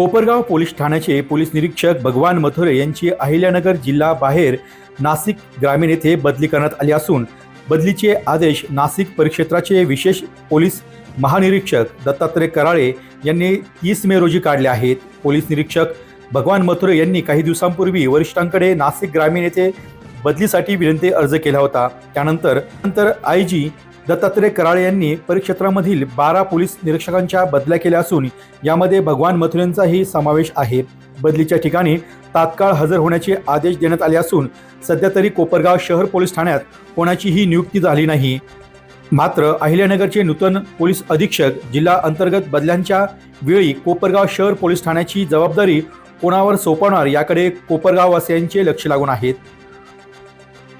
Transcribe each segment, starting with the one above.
Kopargaon police ठाण्याचे police निरीक्षक भगवान मथुरे यांची अहिल्यानगर जिल्हा बाहेर नाशिक ग्रामीण येथे बदली करण्यात आली असून बदलीचे आदेश नाशिक परिक्षेत्राचे विशेष पोलीस महानिरीक्षक दत्तात्रय कराळे यांनी तीस मे रोजी काढले आहेत. पोलीस निरीक्षक भगवान मथुरे यांनी काही दिवसांपूर्वी वरिष्ठांकडे नाशिक ग्रामीण येथे बदलीसाठी विनंती अर्ज केला होता. त्यानंतर नंतर आय जी दत्तात्रय कराळे यांनी परिक्षेत्रामधील बारा पोलीस निरीक्षकांच्या बदल्या केल्या असून यामध्ये भगवान मथुरेंचाही समावेश आहे. बदलीच्या ठिकाणी तात्काळ हजर होण्याचे आदेश देण्यात आले असून सध्या तरी कोपरगाव शहर पोलीस ठाण्यात कोणाचीही नियुक्ती झाली नाही. मात्र अहिल्यानगरचे नूतन पोलीस अधीक्षक जिल्हा अंतर्गत बदल्यांच्या वेळी कोपरगाव शहर पोलीस ठाण्याची जबाबदारी कोणावर सोपवणार याकडे कोपरगाववासियांचे लक्ष लागून आहेत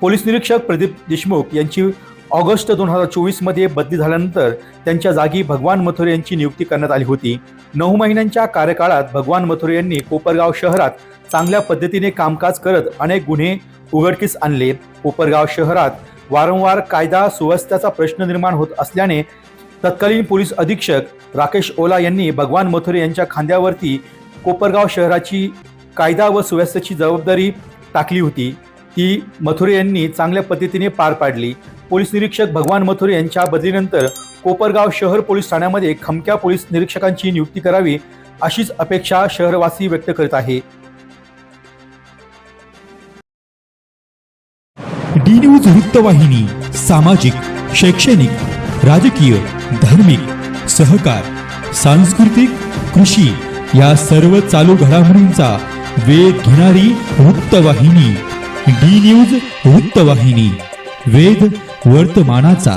पोलीस निरीक्षक प्रदीप देशमुख यांची ऑगस्ट दोन हजार चोवीसमध्ये बदली झाल्यानंतर त्यांच्या जागी भगवान मथुरे यांची नियुक्ती करण्यात आली होती. नऊ महिन्यांच्या कार्यकाळात भगवान मथुरे यांनी कोपरगाव शहरात चांगल्या पद्धतीने कामकाज करत अनेक गुन्हे उघडकीस आणले. कोपरगाव शहरात वारंवार कायदा सुव्यवस्थेचा प्रश्न निर्माण होत असल्याने तत्कालीन पोलीस अधीक्षक राकेश ओला यांनी भगवान मथुरे यांच्या खांद्यावरती कोपरगाव शहराची कायदा व सुव्यवस्थेची जबाबदारी टाकली होती. ती मथुरे यांनी चांगल्या पद्धतीने पार पाडली. पोलीस निरीक्षक भगवान मथुरे यांच्या बदलीनंतर कोपरगाव शहर पोलीस ठाण्यामध्ये खमक्या पोलीस निरीक्षकांची नियुक्ती करावी अशीच अपेक्षा शहरवासी व्यक्त करीत आहे. डी न्यूज वृत्तवाहिनी सामाजिक शैक्षणिक राजकीय धार्मिक सहकार सांस्कृतिक कृषी या सर्व चालू घडामोडींचा वेध घेणारी वृत्तवाहिनी डी न्यूज वृत्तवाहिनी वेध वर्तमानाचा